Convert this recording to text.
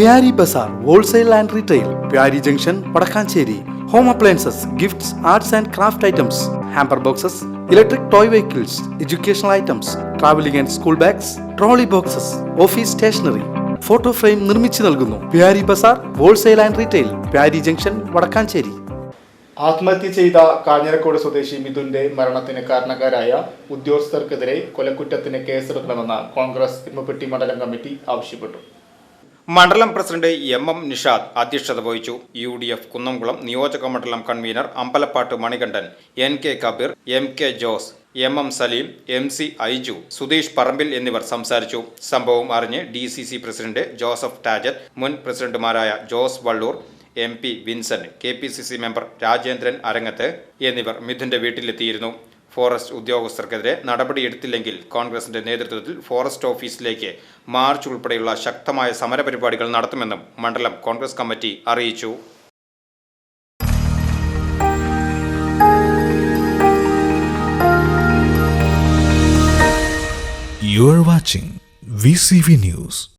Pyari Bazar wholesale and retail Pyari junction Vadakkanchery. Home appliances gifts arts and craft items hamper boxes electric toy vehicles educational items travelling and school bags trolley boxes office stationery photo frame നിർമ്മിച്ചു നൽകുന്നു. Pyari Bazar wholesale and retail Pyari junction Vadakkanchery. ആത്മഹത്യ ചെയ്ത കാഞ്ഞിരക്കോട് സ്വദേശി മിഥുന്റെ മരണത്തിന് കാരണക്കാരായ ഉദ്യോഗസ്ഥർക്കെതിരെ കൊലക്കുറ്റത്തിന് കേസെടുക്കണമെന്ന് കോൺഗ്രസ് തിമ്മപ്പെട്ടി മണ്ഡലം committee ആവശ്യപ്പെട്ടു. മണ്ഡലം പ്രസിഡന്റ് എം എം നിഷാദ് അധ്യക്ഷത വഹിച്ചു. യു ഡി എഫ് കുന്നംകുളം നിയോജക മണ്ഡലം convener Ambalappattu Manikandan N K Kabeer M K Jose M M Saleem M C Aiju Sudheesh Parambil എന്നിവർ സംസാരിച്ചു. സംഭവം അറിഞ്ഞ് D C C president Joseph Tajet മുൻ പ്രസിഡന്റുമാരായ Jose Valloor M P Vincent K P C C member Rajendran Arangath എന്നിവർ മിഥുന്റെ വീട്ടിലെത്തിയിരുന്നു. Forest ഉദ്യോഗസ്ഥർക്കെതിരെ നടപടിയെടുത്തില്ലെങ്കിൽ കോൺഗ്രസിന്റെ നേതൃത്വത്തിൽ ഫോറസ്റ്റ് ഓഫീസിലേക്ക് മാർച്ച് ഉൾപ്പെടെയുള്ള ശക്തമായ സമരപരിപാടികൾ നടത്തുമെന്നും മണ്ഡലം കോൺഗ്രസ് കമ്മിറ്റി അറിയിച്ചു You are watching VCV News.